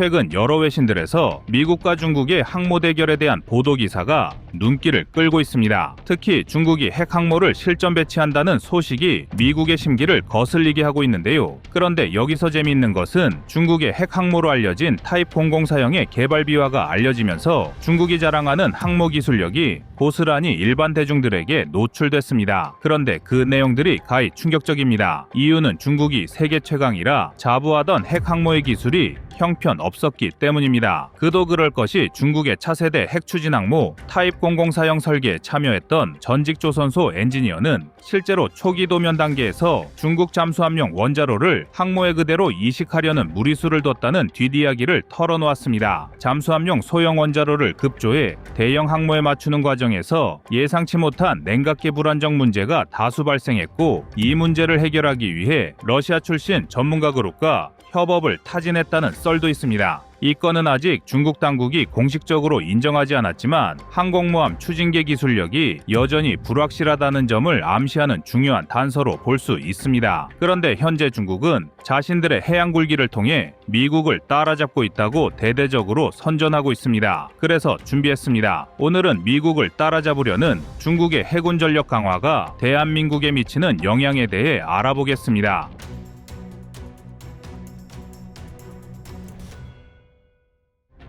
최근 여러 외신들에서 미국과 중국의 항모 대결에 대한 보도 기사가 눈길을 끌고 있습니다. 특히 중국이 핵 항모를 실전 배치한다는 소식이 미국의 심기를 거슬리게 하고 있는데요. 그런데 여기서 재미있는 것은 중국의 핵 항모로 알려진 타입 00사형의 개발 비화가 알려지면서 중국이 자랑하는 항모 기술력이 고스란히 일반 대중들에게 노출됐습니다. 그런데 그 내용들이 가히 충격적입니다. 이유는 중국이 세계 최강이라 자부하던 핵 항모의 기술이 형편 없었기 때문입니다. 그도 그럴 것이 중국의 차세대 핵 추진 항모 타입 00사형 설계에 참여했던 전직 조선소 엔지니어는 실제로 초기 도면 단계에서 중국 잠수함용 원자로를 항모에 그대로 이식하려는 무리수를 뒀다는 뒷이야기를 털어놓았습니다. 잠수함용 소형 원자로를 급조해 대형 항모에 맞추는 과정에서 예상치 못한 냉각계 불안정 문제가 다수 발생했고 이 문제를 해결하기 위해 러시아 출신 전문가 그룹과 협업을 타진했다는 썰도 있습니다. 이 건은 아직 중국 당국이 공식적으로 인정하지 않았지만 항공모함 추진계 기술력이 여전히 불확실하다는 점을 암시하는 중요한 단서로 볼 수 있습니다. 그런데 현재 중국은 자신들의 해양 굴기를 통해 미국을 따라잡고 있다고 대대적으로 선전하고 있습니다. 그래서 준비했습니다. 오늘은 미국을 따라잡으려는 중국의 해군 전력 강화가 대한민국에 미치는 영향에 대해 알아보겠습니다.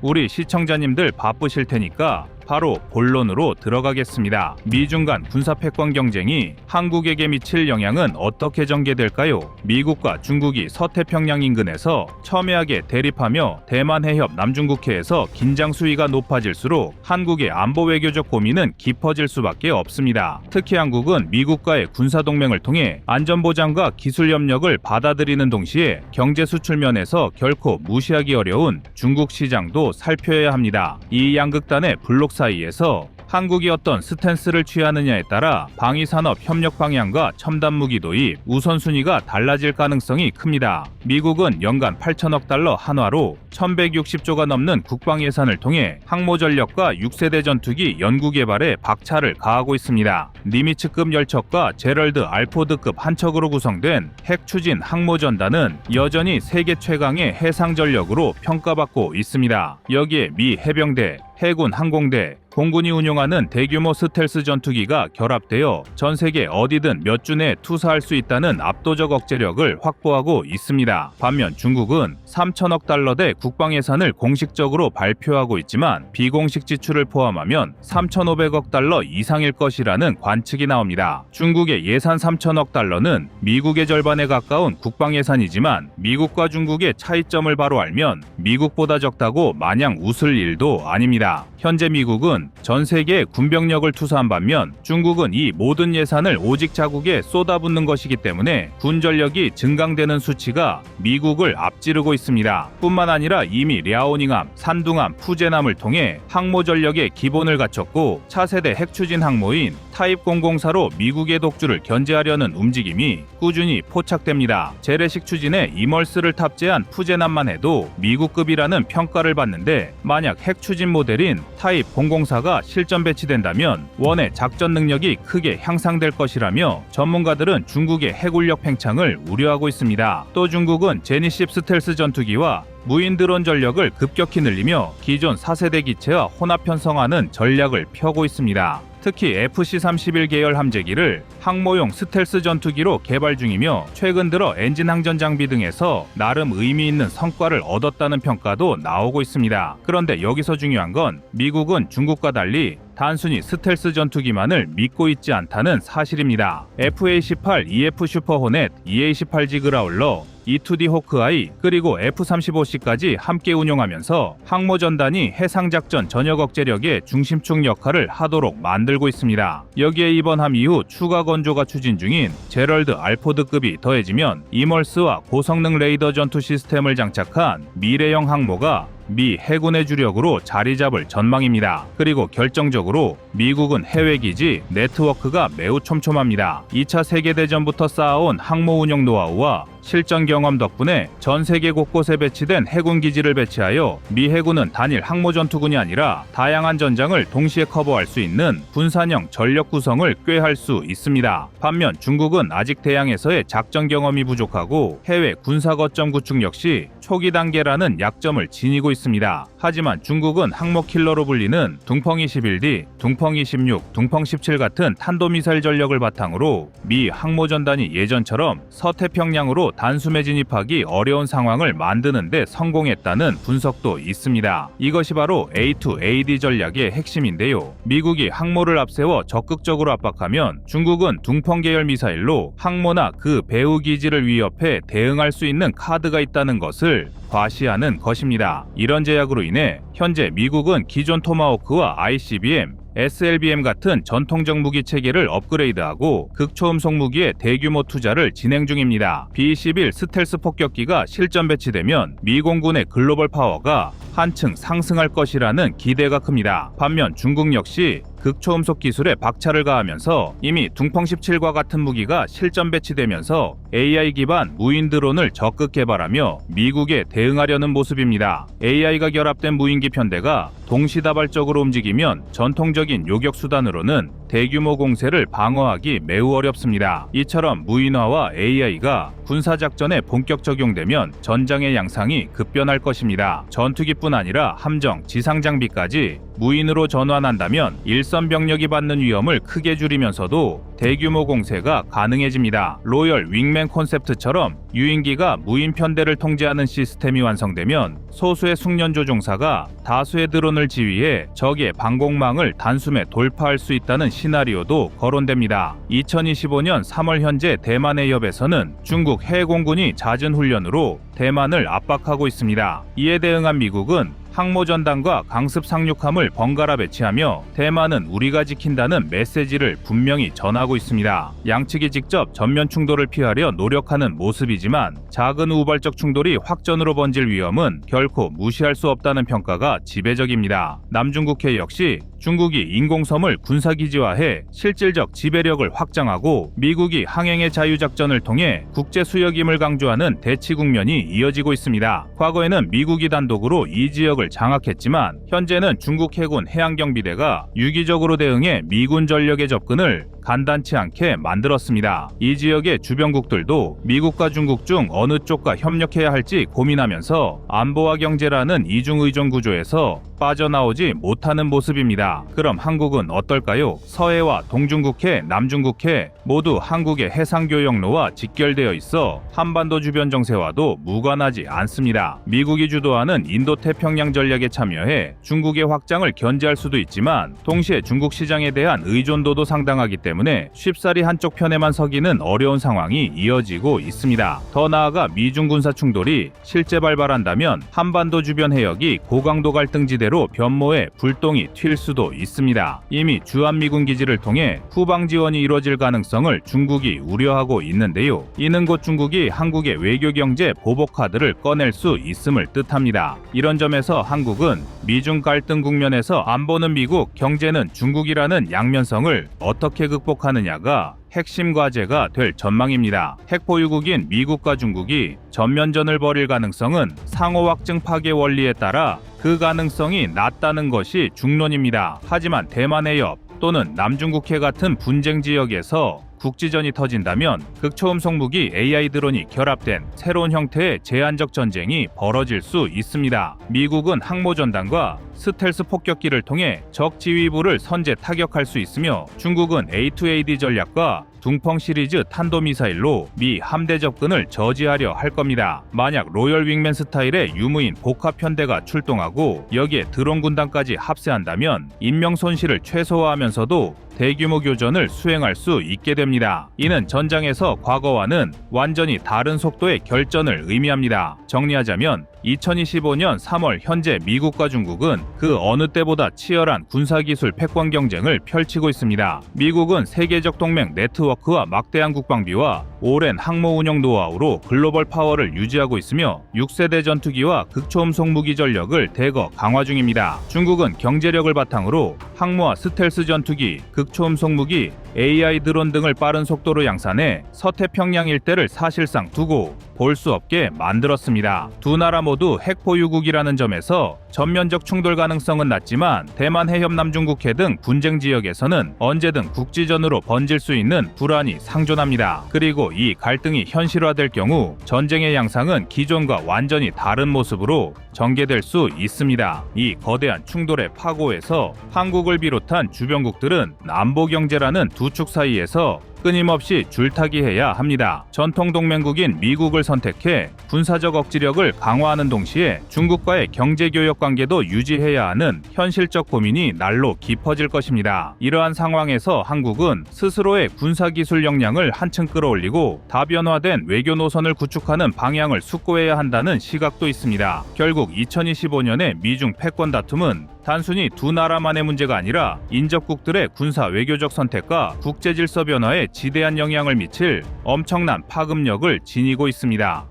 우리 시청자님들 바쁘실 테니까 바로 본론으로 들어가겠습니다. 미중 간 군사 패권 경쟁이 한국에게 미칠 영향은 어떻게 전개될까요? 미국과 중국이 서태평양 인근에서 첨예하게 대립하며 대만 해협 남중국해에서 긴장 수위가 높아질수록 한국의 안보 외교적 고민은 깊어질 수밖에 없습니다. 특히 한국은 미국과의 군사 동맹을 통해 안전 보장과 기술 협력을 받아들이는 동시에 경제 수출 면에서 결코 무시하기 어려운 중국 시장도 살펴야 합니다. 이 양극단의 블록 사이에서 한국이 어떤 스탠스를 취하느냐에 따라 방위산업 협력 방향과 첨단 무기 도입 우선순위가 달라질 가능성이 큽니다. 미국은 연간 8천억 달러 한화로 1160조가 넘는 국방 예산을 통해 항모 전력과 6세대 전투기 연구 개발에 박차를 가하고 있습니다. 니미츠급 열척과 제럴드 알포드급 한 척으로 구성된 핵 추진 항모 전단은 여전히 세계 최강의 해상 전력으로 평가받고 있습니다. 여기에 미 해병대, 해군 항공대, 공군이 운용하는 대규모 스텔스 전투기가 결합되어 전 세계 어디든 몇 주내 투사할 수 있다는 압도적 억제력을 확보하고 있습니다. 반면 중국은 3천억 달러대 국방 예산을 공식적으로 발표하고 있지만 비공식 지출을 포함하면 3,500억 달러 이상일 것이라는 관측이 나옵니다. 중국의 예산 3천억 달러는 미국의 절반에 가까운 국방 예산이지만 미국과 중국의 차이점을 바로 알면 미국보다 적다고 마냥 웃을 일도 아닙니다. 현재 미국은 전 세계에 군병력을 투사한 반면 중국은 이 모든 예산을 오직 자국에 쏟아붓는 것이기 때문에 군 전력이 증강되는 수치가 미국을 앞지르고 있습니다. 뿐만 아니라 이미 랴오닝함, 산둥함, 푸제남을 통해 항모 전력의 기본을 갖췄고 차세대 핵추진 항모인 타입 004로 미국의 독주를 견제하려는 움직임이 꾸준히 포착됩니다. 재래식 추진에 이멀스를 탑재한 푸제남만 해도 미국급이라는 평가를 받는데 만약 핵 추진 모델 인 타입 004가 실전 배치된다면 원의 작전 능력이 크게 향상될 것이라며 전문가들은 중국의 해군력 팽창을 우려하고 있습니다. 또 중국은 제니십 스텔스 전투기와 무인 드론 전력을 급격히 늘리며 기존 4세대 기체와 혼합 편성하는 전략을 펴고 있습니다. 특히 FC-31 계열 함재기를 항모용 스텔스 전투기로 개발 중이며 최근 들어 엔진 항전 장비 등에서 나름 의미 있는 성과를 얻었다는 평가도 나오고 있습니다. 그런데 여기서 중요한 건 미국은 중국과 달리 단순히 스텔스 전투기만을 믿고 있지 않다는 사실입니다. F-18 EF 슈퍼호넷, EA-18G 그라울러, E2D 호크아이 그리고 F-35C까지 함께 운용하면서 항모 전단이 해상 작전 전역 억제력의 중심축 역할을 하도록 만들고 있습니다. 여기에 이번 함 이후 추가 건조가 추진 중인 제럴드 알포드급이 더해지면 이멀스와 고성능 레이더 전투 시스템을 장착한 미래형 항모가 미 해군의 주력으로 자리 잡을 전망입니다. 그리고 결정적으로 미국은 해외 기지 네트워크가 매우 촘촘합니다. 2차 세계대전부터 쌓아온 항모 운영 노하우와 실전 경험 덕분에 전 세계 곳곳에 배치된 해군 기지를 배치하여 미 해군은 단일 항모 전투군이 아니라 다양한 전장을 동시에 커버할 수 있는 분산형 전력 구성을 꾀할 수 있습니다. 반면 중국은 아직 대양에서의 작전 경험이 부족하고 해외 군사 거점 구축 역시 초기 단계라는 약점을 지니고 있습니다. 하지만 중국은 항모 킬러로 불리는 둥펑 21D, 둥펑 26, 둥펑 17 같은 탄도미사일 전력을 바탕으로 미 항모 전단이 예전처럼 서태평양으로 단숨에 진입하기 어려운 상황을 만드는데 성공했다는 분석도 있습니다. 이것이 바로 A2AD 전략의 핵심인데요. 미국이 항모를 앞세워 적극적으로 압박하면 중국은 둥펑 계열 미사일로 항모나 그 배후 기지를 위협해 대응할 수 있는 카드가 있다는 것을 과시하는 것입니다. 이런 제약으로 인해 현재 미국은 기존 토마호크와 ICBM, SLBM 같은 전통적 무기 체계를 업그레이드하고 극초음속 무기에 대규모 투자를 진행 중입니다. B-21 스텔스 폭격기가 실전 배치되면 미 공군의 글로벌 파워가 한층 상승할 것이라는 기대가 큽니다. 반면 중국 역시 극초음속 기술에 박차를 가하면서 이미 둥펑 17과 같은 무기가 실전 배치되면서 AI 기반 무인 드론을 적극 개발하며 미국에 대응하려는 모습입니다. AI가 결합된 무인기 편대가 동시다발적으로 움직이면 전통적인 요격 수단으로는 대규모 공세를 방어하기 매우 어렵습니다. 이처럼 무인화와 AI가 군사 작전에 본격 적용되면 전장의 양상이 급변할 것입니다. 전투기뿐 아니라 함정, 지상 장비까지 무인으로 전환한다면 일선 병력이 받는 위험을 크게 줄이면서도 대규모 공세가 가능해집니다. 로열 윙맨 콘셉트처럼 유인기가 무인 편대를 통제하는 시스템이 완성되면 소수의 숙련 조 종사가 다수의 드론을 지휘해 적의 방공망을 단숨에 돌파할 수 있다는 시나리오도 거론됩니다. 2025년 3월 현재 대만의 협에서는 중국 해공군이 잦은 훈련으로 대만을 압박하고 있습니다. 이에 대응한 미국은 항모전단과 강습 상륙함을 번갈아 배치하며 대만은 우리가 지킨다는 메시지를 분명히 전하고 있습니다. 양측이 직접 전면 충돌을 피하려 노력하는 모습이지만 작은 우발적 충돌이 확전으로 번질 위험은 결코 무시할 수 없다는 평가가 지배적입니다. 남중국해 역시 중국이 인공섬을 군사기지화해 실질적 지배력을 확장하고 미국이 항행의 자유작전을 통해 국제 수역임을 강조하는 대치 국면이 이어지고 있습니다. 과거에는 미국이 단독으로 이 지역을 장악했지만 현재는 중국 해군 해양경비대가 유기적으로 대응해 미군 전력의 접근을 간단치 않게 만들었습니다. 이 지역의 주변국들도 미국과 중국 중 어느 쪽과 협력해야 할지 고민하면서 안보와 경제라는 이중 의존 구조에서 빠져나오지 못하는 모습입니다. 그럼 한국은 어떨까요? 서해와 동중국해, 남중국해 모두 한국의 해상 교역로와 직결되어 있어 한반도 주변 정세와도 무관하지 않습니다. 미국이 주도하는 인도 태평양 전략에 참여해 중국의 확장을 견제할 수도 있지만 동시에 중국 시장에 대한 의존도도 상당하기 때문에 쉽사리 한쪽 편에만 서기는 어려운 상황이 이어지고 있습니다. 더 나아가 미중 군사 충돌이 실제 발발한다면 한반도 주변 해역이 고강도 갈등지대로 변모해 불똥이 튈 수도 있습니다. 이미 주한미군 기지를 통해 후방 지원이 이뤄질 가능성을 중국이 우려하고 있는데요. 이는 곧 중국이 한국의 외교 경제 보복 카드를 꺼낼 수 있음을 뜻합니다. 이런 점에서 한국은 미중 갈등 국면에서 안보는 미국, 경제는 중국이라는 양면성을 어떻게 극 복하느냐가 핵심 과제가 될 전망입니다. 핵 보유국인 미국과 중국이 전면전을 벌일 가능성은 상호 확증 파괴 원리에 따라 그 가능성이 낮다는 것이 중론입니다. 하지만 대만의 옆 또는 남중국해 같은 분쟁 지역에서 국지전이 터진다면 극초음속 무기 AI 드론이 결합된 새로운 형태의 제한적 전쟁이 벌어질 수 있습니다. 미국은 항모 전단과 스텔스 폭격기를 통해 적 지휘부를 선제 타격할 수 있으며 중국은 A2AD 전략과 둥펑 시리즈 탄도미사일로 미 함대 접근을 저지하려 할 겁니다. 만약 로열 윙맨 스타일의 유무인 복합 편대가 출동하고 여기에 드론 군단까지 합세한다면 인명 손실을 최소화하면서도 대규모 교전을 수행할 수 있게 됩니다. 이는 전장에서 과거와는 완전히 다른 속도의 결전을 의미합니다. 정리하자면 2025년 3월 현재 미국과 중국은 그 어느 때보다 치열한 군사기술 패권 경쟁을 펼치고 있습니다. 미국은 세계적 동맹 네트워크와 막대한 국방비와 오랜 항모 운영 노하우로 글로벌 파워를 유지하고 있으며 6세대 전투기와 극초음속 무기 전력을 대거 강화 중입니다. 중국은 경제력을 바탕으로 항모와 스텔스 전투기, 극초음속 무기, AI 드론 등을 빠른 속도로 양산해 서태평양 일대를 사실상 두고 볼 수 없게 만들었습니다. 두 나라 모두 핵 보유국이라는 점에서 전면적 충돌 가능성은 낮지만 대만 해협 남중국해 등 분쟁 지역에서는 언제든 국지전으로 번질 수 있는 불안이 상존합니다. 그리고 이 갈등이 현실화될 경우 전쟁의 양상은 기존과 완전히 다른 모습으로 전개될 수 있습니다. 이 거대한 충돌의 파고에서 한국을 비롯한 주변국들은 남보 경제라는 두 축 사이에서 끊임없이 줄타기해야 합니다. 전통 동맹국인 미국을 선택해 군사적 억지력을 강화하는 동시에 중국과의 경제 교역 관계도 유지해야 하는 현실적 고민이 날로 깊어질 것입니다. 이러한 상황에서 한국은 스스로의 군사 기술 역량을 한층 끌어올리고 다변화된 외교 노선을 구축하는 방향을 숙고해야 한다는 시각도 있습니다. 결국 2025년의 미중 패권 다툼은 단순히 두 나라만의 문제가 아니라 인접국들의 군사 외교적 선택과 국제 질서 변화에 지대한 영향을 미칠 엄청난 파급력을 지니고 있습니다.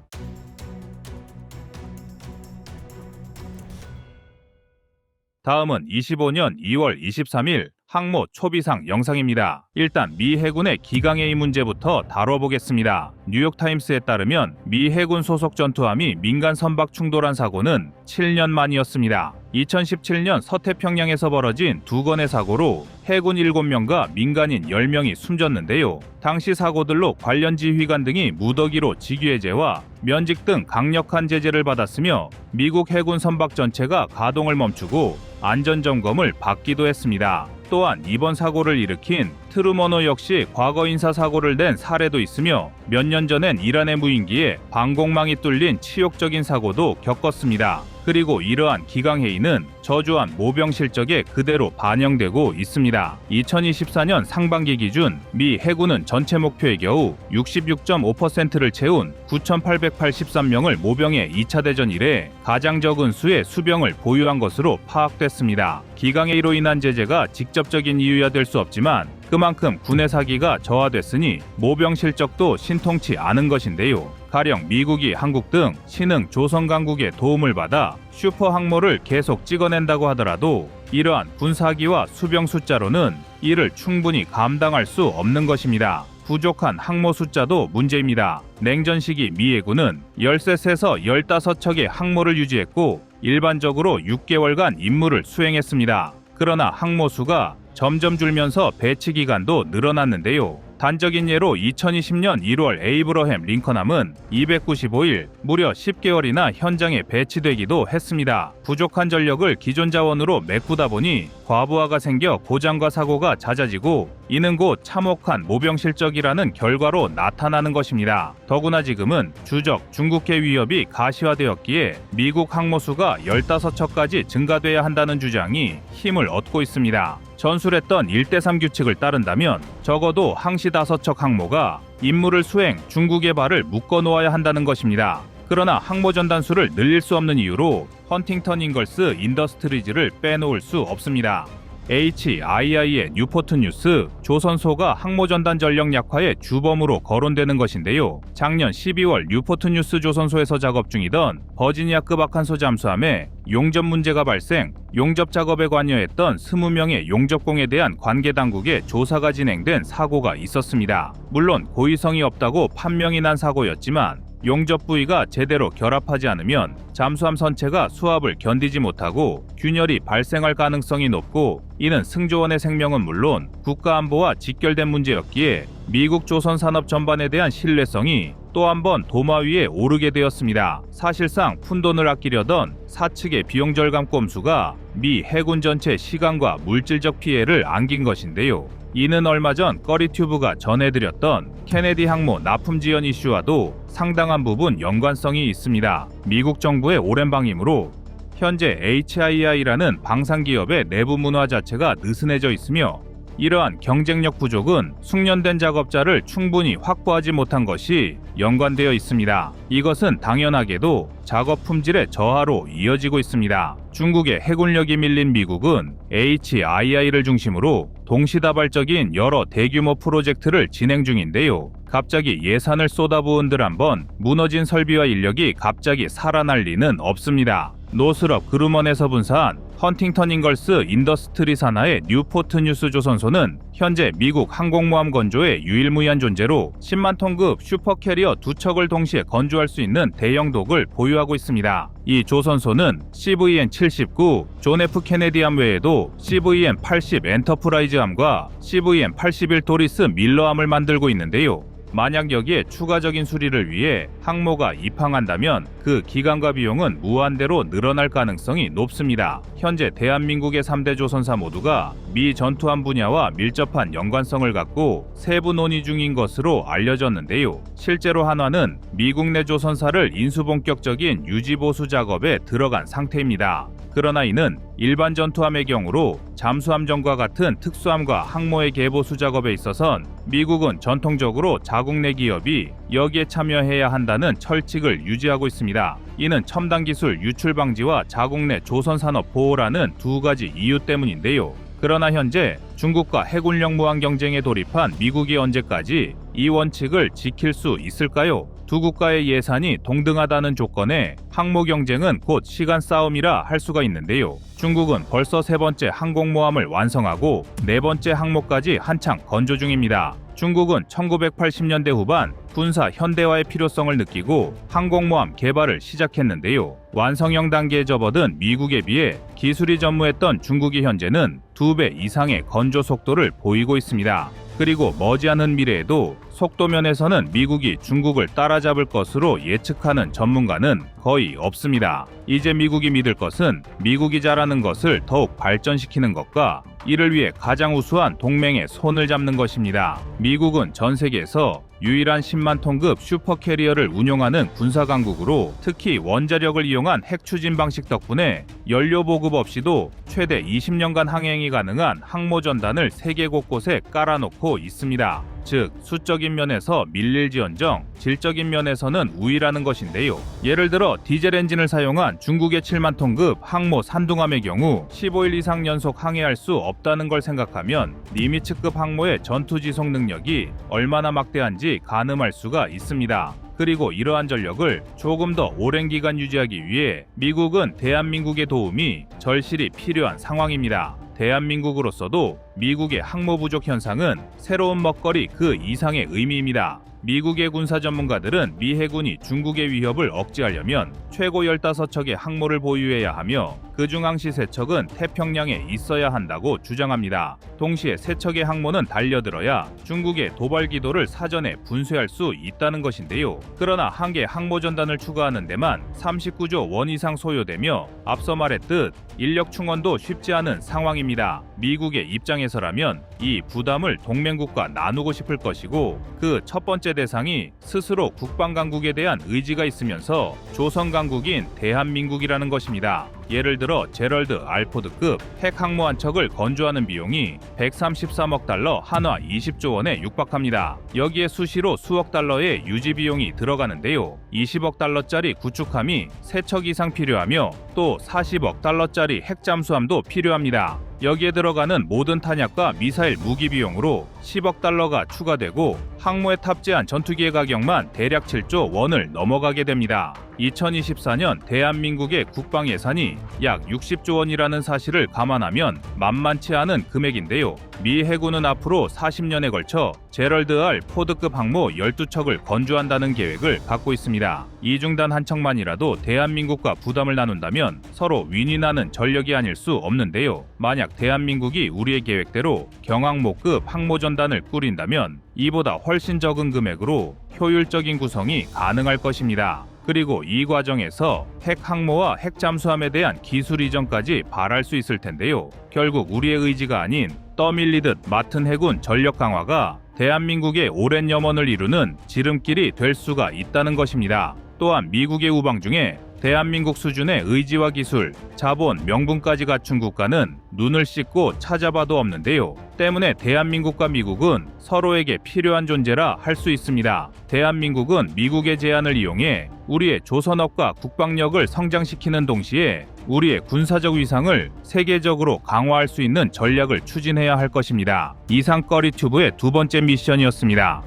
다음은 25년 2월 23일 항모 초비상 영상입니다. 일단 미 해군의 기강해이 문제부터 다뤄보겠습니다. 뉴욕타임스에 따르면 미 해군 소속 전투함이 민간 선박 충돌한 사고는 7년 만이었습니다. 2017년 서태평양에서 벌어진 두 건의 사고로 해군 7명과 민간인 10명이 숨졌는데요. 당시 사고들로 관련 지휘관 등이 무더기로 직위해제와 면직 등 강력한 제재를 받았으며 미국 해군 선박 전체가 가동을 멈추고 안전점검을 받기도 했습니다. 또한 이번 사고를 일으킨 트루머노 역시 과거 인사 사고를 낸 사례도 있으며 몇 년 전엔 이란의 무인기에 방공망이 뚫린 치욕적인 사고도 겪었습니다. 그리고 이러한 기강회의는 저조한 모병 실적에 그대로 반영되고 있습니다. 2024년 상반기 기준 미 해군은 전체 목표의 겨우 66.5%를 채운 9,883명을 모병의 2차 대전 이래 가장 적은 수의 수병을 보유한 것으로 파악됐습니다. 기강회의로 인한 제재가 직접적인 이유야 될 수 없지만 그만큼 군의 사기가 저하됐으니 모병 실적도 신통치 않은 것인데요. 가령 미국이 한국 등 신흥 조선 강국의 도움을 받아 슈퍼 항모를 계속 찍어낸다고 하더라도 이러한 군사기와 수병 숫자로는 이를 충분히 감당할 수 없는 것입니다. 부족한 항모 숫자도 문제입니다. 냉전 시기 미 해군은 13척에서 15척의 항모를 유지했고 일반적으로 6개월간 임무를 수행했습니다. 그러나 항모 수가 점점 줄면서 배치 기간도 늘어났는데요. 단적인 예로 2020년 1월 에이브러햄 링컨함은 295일 무려 10개월이나 현장에 배치되기도 했습니다. 부족한 전력을 기존 자원으로 메꾸다 보니 과부하가 생겨 고장과 사고가 잦아지고 이는 곧 참혹한 모병 실적이라는 결과로 나타나는 것입니다. 더구나 지금은 주적 중국해 위협이 가시화되었기에 미국 항모수가 15척까지 증가돼야 한다는 주장이 힘을 얻고 있습니다. 전술했던 1대3 규칙을 따른다면 적어도 항시 5척 항모가 임무를 수행 중국의 발을 묶어 놓아야 한다는 것입니다. 그러나 항모 전단수를 늘릴 수 없는 이유로 헌팅턴 잉걸스 인더스트리즈를 빼놓을 수 없습니다. HII의 뉴포트 뉴스 조선소가 항모전단 전력 약화의 주범으로 거론되는 것인데요. 작년 12월 뉴포트 뉴스 조선소에서 작업 중이던 버지니아급 악한소 잠수함에 용접 문제가 발생, 용접 작업에 관여했던 20명의 용접공에 대한 관계 당국의 조사가 진행된 사고가 있었습니다. 물론 고의성이 없다고 판명이 난 사고였지만 용접 부위가 제대로 결합하지 않으면 잠수함 선체가 수압을 견디지 못하고 균열이 발생할 가능성이 높고 이는 승조원의 생명은 물론 국가 안보와 직결된 문제였기에 미국 조선 산업 전반에 대한 신뢰성이 또 한 번 도마 위에 오르게 되었습니다. 사실상 푼돈을 아끼려던 사측의 비용 절감 꼼수가 미 해군 전체 시간과 물질적 피해를 안긴 것인데요. 이는 얼마 전 꺼리튜브가 전해드렸던 케네디 항모 납품 지연 이슈와도 상당한 부분 연관성이 있습니다. 미국 정부의 오랜 방임으로 현재 HII라는 방산 기업의 내부 문화 자체가 느슨해져 있으며 이러한 경쟁력 부족은 숙련된 작업자를 충분히 확보하지 못한 것이 연관되어 있습니다. 이것은 당연하게도 작업 품질의 저하로 이어지고 있습니다. 중국의 해군력이 밀린 미국은 HII를 중심으로 동시다발적인 여러 대규모 프로젝트를 진행 중인데요. 갑자기 예산을 쏟아부은 들 한번 무너진 설비와 인력이 갑자기 살아날 리는 없습니다. 노스럽 그루먼에서 분사한 헌팅턴 잉걸스 인더스트리 산하의 뉴포트 뉴스 조선소는 현재 미국 항공모함 건조의 유일무이한 존재로 10만 톤급 슈퍼캐리어 두 척을 동시에 건조할 수 있는 대형 독을 보유하고 있습니다. 이 조선소는 CVN 79 존 F 케네디함 외에도 CVN 80 엔터프라이즈함과 CVN 81 도리스 밀러함을 만들고 있는데요. 만약 여기에 추가적인 수리를 위해 항모가 입항한다면 그 기간과 비용은 무한대로 늘어날 가능성이 높습니다. 현재 대한민국의 3대 조선사 모두가 미 전투함 분야와 밀접한 연관성을 갖고 세부 논의 중인 것으로 알려졌는데요. 실제로 한화는 미국 내 조선사를 인수본격적인 유지보수 작업에 들어간 상태입니다. 그러나 이는 일반 전투함의 경우로 잠수함전과 같은 특수함과 항모의 개보수 작업에 있어선 미국은 전통적으로 자국 내 기업이 여기에 참여해야 한다는 철칙을 유지하고 있습니다. 이는 첨단 기술 유출 방지와 자국 내 조선 산업 보호라는 두 가지 이유 때문인데요. 그러나 현재 중국과 해군력 무한 경쟁에 돌입한 미국이 언제까지 이 원칙을 지킬 수 있을까요? 두 국가의 예산이 동등하다는 조건에 항모 경쟁은 곧 시간 싸움이라 할 수가 있는데요. 중국은 벌써 세 번째 항공모함을 완성하고 네 번째 항모까지 한창 건조 중입니다. 중국은 1980년대 후반 군사 현대화의 필요성을 느끼고 항공모함 개발을 시작했는데요. 완성형 단계에 접어든 미국에 비해 기술이 전무했던 중국이 현재는 두 배 이상의 건조 속도를 보이고 있습니다. 그리고 머지않은 미래에도 속도 면에서는 미국이 중국을 따라잡을 것으로 예측하는 전문가는 거의 없습니다. 이제 미국이 믿을 것은 미국이 잘하는 것을 더욱 발전시키는 것과 이를 위해 가장 우수한 동맹에 손을 잡는 것입니다. 미국은 전 세계에서 유일한 10만 톤급 슈퍼캐리어를 운용하는 군사 강국으로 특히 원자력을 이용한 핵 추진 방식 덕분에 연료 보급 없이도 최대 20년간 항행이 가능한 항모 전단을 세계 곳곳에 깔아놓고 있습니다. 즉 수적인 면에서 밀릴지언정 질적인 면에서는 우위라는 것인데요. 예를 들어 디젤 엔진을 사용한 중국의 7만 톤급 항모 산둥함의 경우 15일 이상 연속 항해할 수 없다는 걸 생각하면 니미츠급 항모의 전투 지속 능력이 얼마나 막대한지 가늠할 수가 있습니다. 그리고 이러한 전력을 조금 더 오랜 기간 유지하기 위해 미국은 대한민국의 도움이 절실히 필요한 상황입니다. 대한민국으로서도 미국의 항모 부족 현상은 새로운 먹거리 그 이상의 의미입니다. 미국의 군사 전문가들은 미 해군이 중국의 위협을 억제하려면 최고 15척의 항모를 보유해야 하며 그중 항시 3척은 태평양에 있어야 한다고 주장합니다. 동시에 3척의 항모는 달려들어야 중국의 도발 기도를 사전에 분쇄할 수 있다는 것인데요. 그러나 한 개 항모 전단을 추가하는 데만 39조 원 이상 소요되며 앞서 말했듯 인력 충원도 쉽지 않은 상황입니다. 미국의 입장에서라면 이 부담을 동맹국과 나누고 싶을 것이고 그 첫 번째 대상이 스스로 국방 강국에 대한 의지가 있으면서 조선 강국인 대한민국이라는 것입니다. 예를 들어 제럴드 알포드급 핵 항모 한 척을 건조하는 비용이 133억 달러 한화 20조 원에 육박합니다. 여기에 수시로 수억 달러의 유지 비용이 들어가는데요. 20억 달러짜리 구축함이 3척 이상 필요하며 또 40억 달러짜리 핵 잠수함도 필요합니다. 여기에 들어가는 모든 탄약과 미사일 무기 비용으로 10억 달러가 추가되고 항모에 탑재한 전투기의 가격만 대략 7조 원을 넘어가게 됩니다. 2024년 대한민국의 국방 예산이 약 60조 원이라는 사실을 감안하면 만만치 않은 금액인데요. 미 해군은 앞으로 40년에 걸쳐 제럴드 알 포드급 항모 12척을 건조한다는 계획을 갖고 있습니다. 이 중단 한 척만이라도 대한민국과 부담을 나눈다면 서로 윈이 나는 전력이 아닐 수 없는데요. 만약 대한민국이 우리의 계획대로 경항모급 항모전단을 꾸린다면 이보다 훨씬 적은 금액으로 효율적인 구성이 가능할 것입니다. 그리고 이 과정에서 핵 항모와 핵 잠수함에 대한 기술 이전까지 바랄 수 있을 텐데요. 결국 우리의 의지가 아닌 떠밀리듯 맡은 해군 전력 강화가 대한민국의 오랜 염원을 이루는 지름길이 될 수가 있다는 것입니다. 또한 미국의 우방 중에 대한민국 수준의 의지와 기술, 자본, 명분까지 갖춘 국가는 눈을 씻고 찾아봐도 없는데요. 때문에 대한민국과 미국은 서로에게 필요한 존재라 할 수 있습니다. 대한민국은 미국의 제안을 이용해 우리의 조선업과 국방력을 성장시키는 동시에 우리의 군사적 위상을 세계적으로 강화할 수 있는 전략을 추진해야 할 것입니다. 이상 거리 튜브의 두 번째 미션이었습니다.